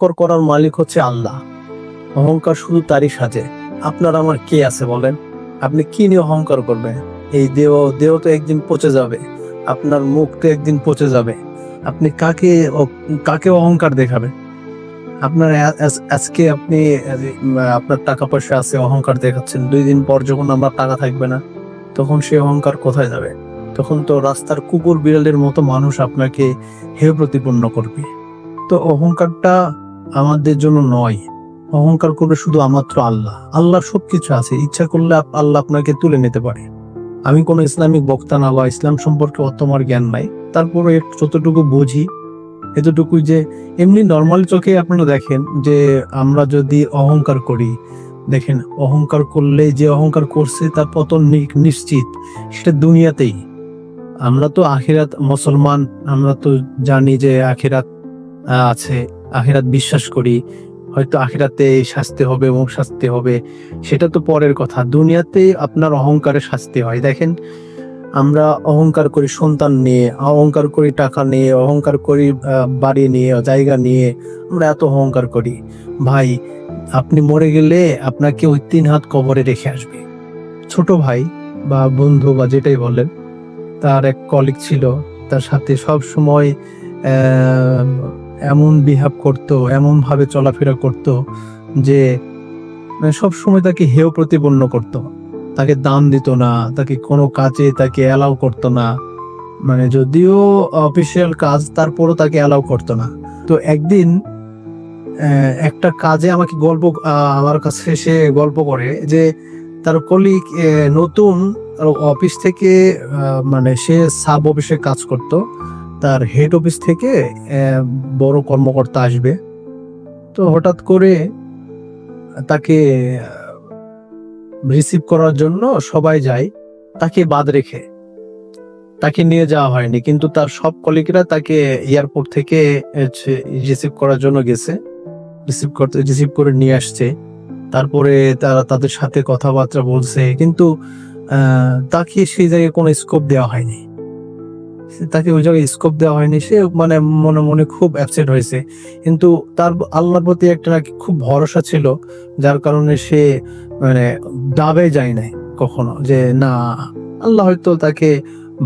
কর করার মালিক হচ্ছে আল্লাহ। অহংকার শুধু তারই সাজে। আপনার আমার কে আছে বলেন? আপনি কি নিয়ে অহংকার করবেন? এই দেহ দেহ তো একদিন পচে যাবে। আপনার মুখ তো একদিন পচে যাবে। আপনি কাকে কাকে অহংকার দেখাবেন? আপনার আজকে আপনি আপনার টাকা পয়সা আছে, অহংকার দেখাচ্ছেন। দুই দিন পর যখন আমার টাকা থাকবে না, তখন সে অহংকার কোথায় যাবে? তখন তো রাস্তার কুকুর বিড়ালের মতো মানুষ আপনাকে হেয় প্রতিপন্ন করবে। তো অহংকারটা আমাদের জন্য নয়। অহংকার করবে শুধু আমাত্র আল্লাহ। আল্লাহর সবকিছু আছে। ইচ্ছা করলে আল্লাহ আপনাকে তুলে নিতে পারে। আমি কোনো ইসলামিক বক্তা না বা ইসলাম সম্পর্কে অত আমার জ্ঞান নাই। তারপরে যতটুকু বুঝি, এতটুকুই যে এমনি নর্মাল চোখে আপনারা দেখেন যে আমরা যদি অহংকার করি, দেখেন অহংকার করলে যে অহংকার করছে তার পতন নিশ্চিত। সেটা দুনিয়াতেই। আমরা তো আখিরাত মুসলমান, আমরা তো জানি যে আখিরাত আছে। আখিরাত বিশ্বাস করি, হয়তো আখিরাতে শাস্তি হবে এবং শাস্তি হবে, সেটা তো পরের কথা। দুনিয়াতে আপনার অহংকারে শাস্তি হয়। দেখেন, আমরা অহংকার করি সন্তান নিয়ে, অহংকার করি টাকা নিয়ে, অহংকার করি বাড়ি নিয়ে, জায়গা নিয়ে, আমরা এত অহংকার করি। ভাই, আপনি মরে গেলে আপনাকে ওই তিন হাত কবরে রেখে আসবে। ছোট ভাই বা বন্ধু বা যেটাই বলেন, তার এক কলিগ ছিল, তার সাথে সব সময় এমন বিহেভ করত এমন ভাবে চলাফেরা করত যে সব সময় তাকে হেয় প্রতিপন্ন করত। তাকে দাম দিত না, তাকে কোনো কাজে তাকে অ্যালাউ করতো না। মানে যদিও অফিসিয়াল কাজ, তারপরও তাকে অ্যালাউ করতো না। তো একদিন একটা কাজে আমাকে গল্প আমার কাছে সে গল্প করে যে, তার কলিগ নতুন অফিস থেকে মানে সে সাব অফিসে কাজ করত। তার হেড অফিস থেকে বড় কর্মকর্তা আসবে। তো হঠাৎ করে তাকে রিসিভ করার জন্য সবাই যায়, তাকে বাদ রেখে। তাকে নিয়ে যাওয়া হয়নি, কিন্তু তার সব কলিগরা তাকে এয়ারপোর্ট থেকে রিসিভ করার জন্য গেছে। রিসিভ করতে রিসিভ করে নিয়ে আসছে। তারপরে তারা তাদের সাথে কথাবার্তা বলছে, কিন্তু তাকে সেই জায়গায় কোনো স্কোপ দেওয়া হয়নি। তাকে ওই জায়গায় স্কোপ দেওয়া হয়নি। সে মানে মনে মনে খুব অ্যাপসেট হয়েছে। কিন্তু তার আল্লাহর প্রতি একটা নাকি খুব ভরসা ছিল, যার কারণে সে মানে দাবে যায় নাই কখনো যে, না, আল্লাহ হয়তো তাকে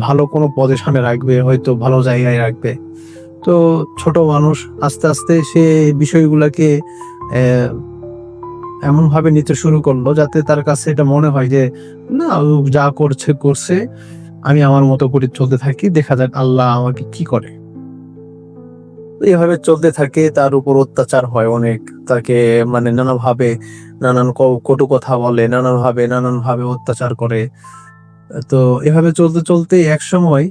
ভালো কোনো পদে সামনে রাখবে, হয়তো ভালো জায়গায় রাখবে। তো ছোট মানুষ আস্তে আস্তে সে বিষয়গুলোকে এমন ভাবে নিতে শুরু করল যাতে তার কাছে এটা মনে হয় যে, না যা করছে করছে। আমি আমার মতো করে চলতে থাকি, দেখা যাক আল্লাহ আমাকে কি করে। এভাবে চলতে থাকে, তার উপর অত্যাচার হয় অনেক। তাকে মানে নানা ভাবে নানান কটু কথা বলে নানান ভাবে নানান ভাবে অত্যাচার করে। তো এভাবে চলতে চলতে এক সময়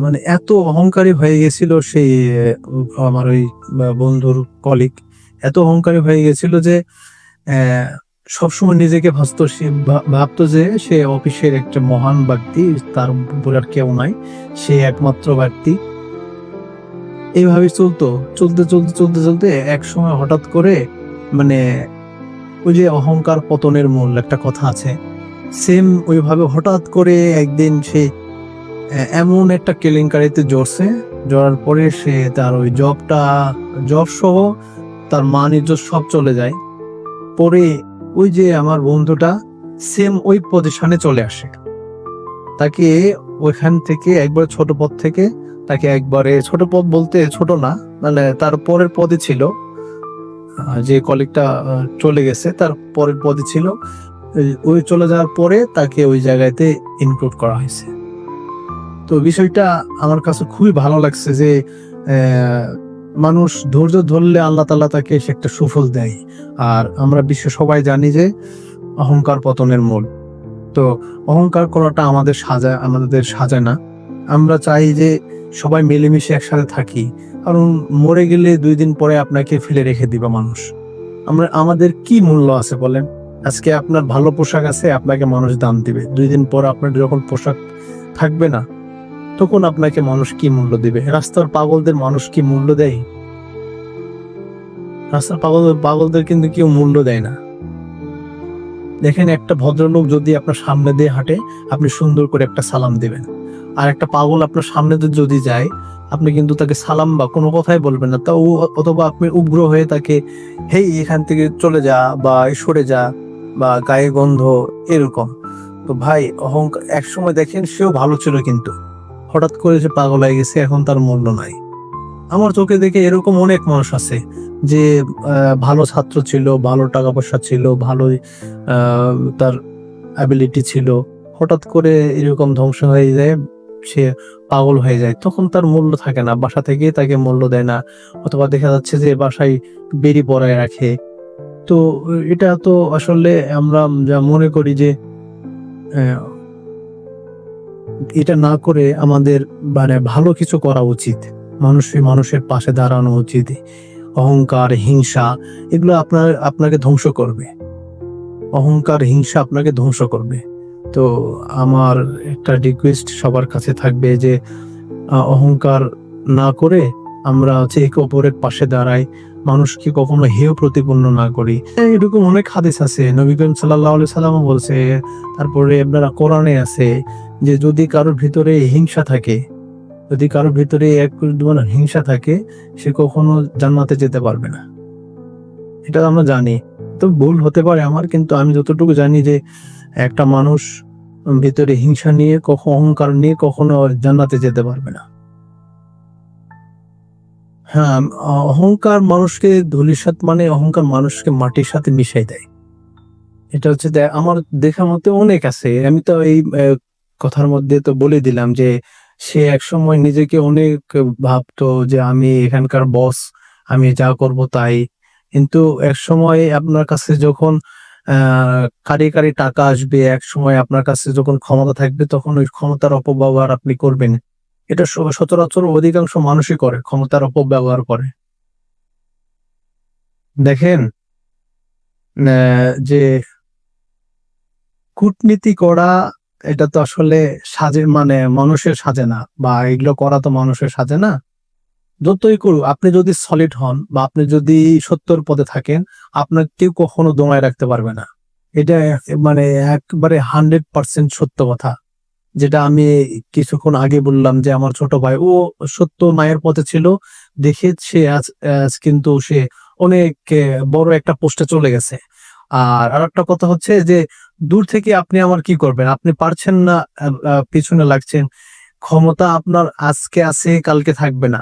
মানে এত অহংকারী হয়ে গেছিল সেই আমার ওই বন্ধুর কলিগ এত অহংকারী হয়ে গেছিল যে সবসময় নিজেকে ভাবতো সে ভাবতো যে সে অফিসের একটা মহান ব্যক্তি, তার উপর আর কেউ নাই, সে একমাত্র ব্যক্তি। এইভাবে চলতো, চলতে চলতে চলতে চলতে এক সময় হঠাৎ করে মানে ওই যে অহংকার পতনের মূল একটা কথা আছে। সেম ওইভাবে হঠাৎ করে একদিন সে এমন একটা কেলেঙ্কারিতে জড়ছে, জড়ার পরে সে তার ওই জবটা জব সহ তার মান ইজ্জত সব চলে যায়। পরে ওই যে আমার বন্ধুটা সেম ওই পজিশনে চলে আসে। তাকে ওইখান থেকে একবার ছোট পদ থেকে, তাকে একবারে ছোট পদ বলতে ছোট না মানে তার পরের পদে ছিল। যে কলিগটা চলে গেছে, তার পরের পদে ছিল। ওই- চলে যাওয়ার পরে তাকে ওই জায়গাতে ইনক্লুড করা হয়েছে। তো বিষয়টা আমার কাছে খুবই ভালো লাগছে যে মানুষ ধৈর্য ধরলে আল্লাহ তালা তাকে সে একটা সুফল দেয়। আর আমরা বিশ্ব সবাই জানি যে অহংকার পতনের মূল। তো অহংকার করাটা আমাদের সাজা আমাদের সাজায় না। আমরা চাই যে সবাই মিলেমিশে একসাথে থাকি। কারণ মরে গেলে দুই দিন পরে আপনাকে ফেলে রেখে দিবে মানুষ। আমরা, আমাদের কি মূল্য আছে বলেন? আজকে আপনার ভালো পোশাক আছে, আপনাকে মানুষ দাম দিবে। দুই দিন পর আপনার যখন পোশাক থাকবে না তখন আপনাকে মানুষ কি মূল্য দিবে? রাস্তার পাগলদের মানুষ কি মূল্য দেয়? রাস্তার পাগল পাগলদের কিন্তু কেউ মূল্য দেয় না। দেখেন, একটা ভদ্রলোক যদি আপনার সামনে দিয়ে হাঁটে, আপনি সুন্দর করে একটা সালাম দেবেন। আর একটা পাগল আপনার সামনে দিয়ে যদি যায়, আপনি কিন্তু তাকে সালাম বা কোনো কথাই বলবেন না। তা অথবা আপনি উগ্র হয়ে তাকে, হেই, এখান থেকে চলে যা বা সরে যা বা গায়ে গন্ধ, এরকম। তো ভাই, অহংকার এক সময় দেখেন সেও ভালো ছিল কিন্তু। হঠাৎ করে যে পাগল হয়ে গেছে, এখন তার মূল্য নাই। আমার চোখে দেখে এরকম অনেক মানুষ আছে যে ভালো ছাত্র ছিল, ভালো টাকা পয়সা ছিল, ভালো তার অ্যাবিলিটি ছিল। হঠাৎ করে এরকম ধ্বংস হয়ে যায়, সে পাগল হয়ে যায়। তখন তার মূল্য থাকে না, বাসা থেকে তাকে মূল্য দেয় না। অথবা দেখা যাচ্ছে যে বাসায় বেরি পড়ায় রাখে। তো এটা তো আসলে আমরা যা মনে করি যে এটা না করে আমাদের মানে ভালো কিছু করা উচিত। মানুষের মানুষের পাশে দাঁড়ানো উচিত। অহংকার, হিংসা, এগুলো আপনার, আপনাকে ধ্বংস করবে। অহংকার, হিংসা আপনাকে ধ্বংস করবে। তো আমার একটা রিকোয়েস্ট সবার কাছে থাকবে যে অহংকার না করে আমরা হচ্ছে একে অপরের পাশে দাঁড়াই। মানুষকে কখনো হেয় প্রতিপন্ন না করি। এরকম অনেক হাদিস আছে। নবী করিম সাল্লাহ সাল্লাম বলছে, তারপরে আপনারা কোরআনে আছে যে যদি কারোর ভিতরে হিংসা থাকে, যদি কারোর ভিতরে এক মানে হিংসা থাকে, সে কখনো জান্নাতে যেতে পারবে না। এটা আমরা জানি। তো ভুল হতে পারে আমার, কিন্তু আমি যতটুকু জানি যে একটা মানুষ ভিতরে হিংসা নিয়ে কখনো অহংকার নিয়ে কখনো জান্নাতে যেতে পারবে না। হ্যাঁ অহংকার মানুষকে ধুলিসাত মানে অহংকার মানুষকে মাটির সাথে মিশাই দেয়। এটা হচ্ছে আমার দেখা মতে অনেক আছে। আমি তো এই কথার মধ্যে তো বলে দিলাম যে, সে একসময় নিজেকে অনেক ভাবতো যে, আমি এখানকার বস আমি যা করব তাই। কিন্তু এক সময় আপনার কাছে যখন কারি কারি টাকা আসবে এক সময় আপনার কাছে যখন ক্ষমতা থাকবে, তখন ওই ক্ষমতার অপব্যবহার আপনি করবেন। এটা সচরাচর অধিকাংশ মানুষই করে, ক্ষমতার অপব্যবহার করে। দেখেন যে, কূটনীতি করা এটা তো আসলে সাজে মানে মানুষের সাজে না, বা এগুলো করা তো মানুষের সাজে না। যতই করুক, আপনি যদি সলিড হন, বা আপনি যদি সত্যর পথে থাকেন, আপনার কেউ কখনো দমায় রাখতে পারবে না। এটা মানে একবারে হান্ড্রেড পার্সেন্ট সত্য কথা। যেটা আমি কিছুক্ষণ আগে বললাম যে, আমার ছোট ভাই, ও সত্য মায়ের পথে ছিল, দেখে সে আজ কিন্তু সে অনেক বড় একটা পোস্টে চলে গেছে। আর আর একটা কথা হচ্ছে যে দূর থেকে আপনি আমার কি করবেন? আপনি পারছেন না পিছনে লাগছেন। ক্ষমতা আপনার আজকে আছে, কালকে থাকবে না।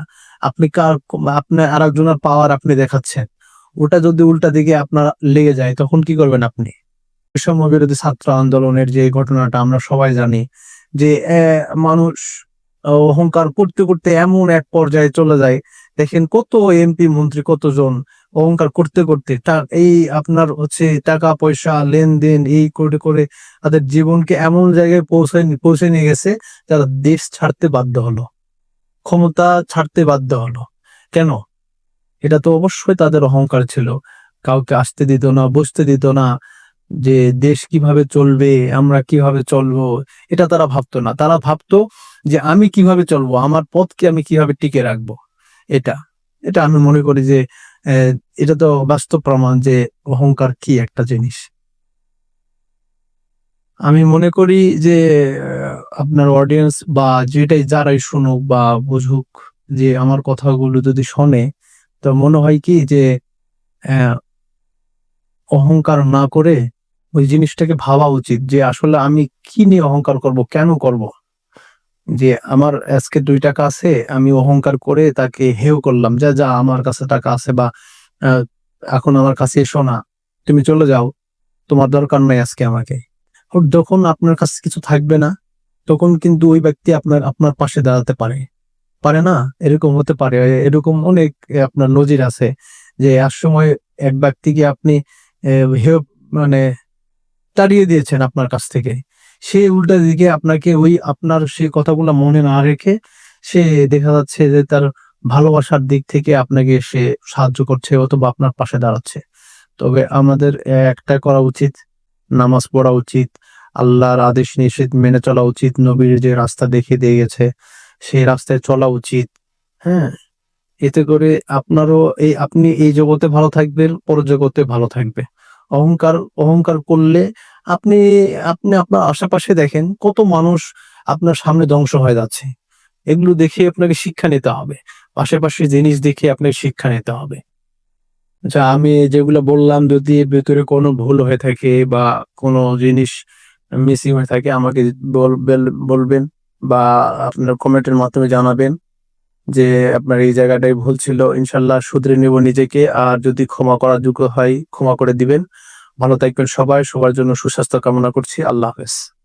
আপনি কার আপনার আর একজনের পাওয়ার আপনি দেখাচ্ছেন। ওটা যদি উল্টা দিকে আপনার লেগে যায়, তখন কি করবেন আপনি? বৈষম্য বিরোধী ছাত্র আন্দোলনের যে ঘটনাটা আমরা সবাই জানি, যে মানুষ অহংকার করতে করতে এমন এক পর্যায়ে চলে যায়। দেখেন কত এমপি মন্ত্রী, কতজন অহংকার করতে করতে তা- এই আপনার হচ্ছে টাকা, পয়সা, লেনদেন এই করে করে তাদের জীবনকে এমন জায়গায় পৌঁছে পৌঁছে নিয়ে গেছে যারা দেশ ছাড়তে বাধ্য হলো, ক্ষমতা ছাড়তে বাধ্য হলো। কেন? এটা তো অবশ্যই তাদের অহংকার ছিল। কাউকে আসতে দিত না, বসতে দিত না যে দেশ কীভাবে চলবে, আমরা কীভাবে চলবো, এটা তারা ভাবতো না। তারা ভাবতো যে আমি কীভাবে চলবো, আমার পথকে আমি কীভাবে টিকে রাখব, এটা এটা আমি মনে করি যে এটা তো বাস্তব প্রমাণ যে অহংকার কি একটা জিনিস। আমি মনে করি যে আপনার অডিয়েন্স বা যেটাই যারাই শুনুক বা বুঝুক যে আমার কথাগুলো যদি শোনে, তো মনে হয় কি যে অহংকার না করে ওই জিনিসটাকে ভাবা উচিত যে আসলে আমি কি নিয়ে অহংকার করব, কেন করব? যে আমার আজকে দুই টাকা আছে, আমি অহংকার করে তাকে হেউ করলাম। যা যা, আমার কাছে টাকা আছে বা এখন আমার কাছে এসো না। তুমি চলে যাও। তোমার দরকার নাই আজকে আমাকে। যখন আপনার কাছে কিছু থাকবে না, তখন কিন্তু ওই ব্যক্তি আপনার আপনার পাশে দাঁড়াতে পারে। পারে না? এরকম হতে পারে। এরকম অনেক আপনার নজির আছে যে এক সময় এক ব্যক্তিকে আপনি মানে তাড়িয়ে দিয়েছেন আপনার কাছ থেকে। সে উল্টা দিকে আপনাকে ওই আপনার সেই কথাগুলো মনে না রেখে সে দেখা যাচ্ছে যে তার ভালোবাসার দিক থেকে আপনাকে সে সাহায্য করছে অথবা আপনার পাশে দাঁড়াচ্ছে। তবে আমাদের একটা করা উচিত, নামাজ পড়া উচিত, আল্লাহর আদেশ নিষেধ মেনে চলা উচিত, নবীর যে রাস্তা দেখে দিয়ে গেছে সেই রাস্তায় চলা উচিত। হ্যাঁ এতে করে আপনারও এই, আপনি এই জগতে ভালো থাকবেন পর জগতে ভালো থাকবে। অহংকার অহংকার করলে আপনি আপনি আপনার আশেপাশে দেখেন কত মানুষ আপনার সামনে ধ্বংস হয়ে যাচ্ছে। এগুলো দেখে আপনাকে শিক্ষা নিতে হবে। পাশাপাশি জিনিস দেখে আপনাকে শিক্ষা নিতে হবে। আচ্ছা আমি যেগুলো বললাম, যদি ভেতরে কোনো ভুল হয়ে থাকে বা কোনো জিনিস মিসিং হয়ে থাকে, আমাকে বলবেন বা আপনার কমেন্টের মাধ্যমে জানাবেন। যে আপনার এই জায়গাটাই ভুল ছিল, ইনশাল্লাহ শুধরে নেব নিজেকে। আর যদি ক্ষমা করার যোগ্য হয়, ক্ষমা করে দিবেন। ভালো থাকবেন সবাই। সবার জন্য সুস্বাস্থ্য কামনা করছি। আল্লাহ হাফেজ।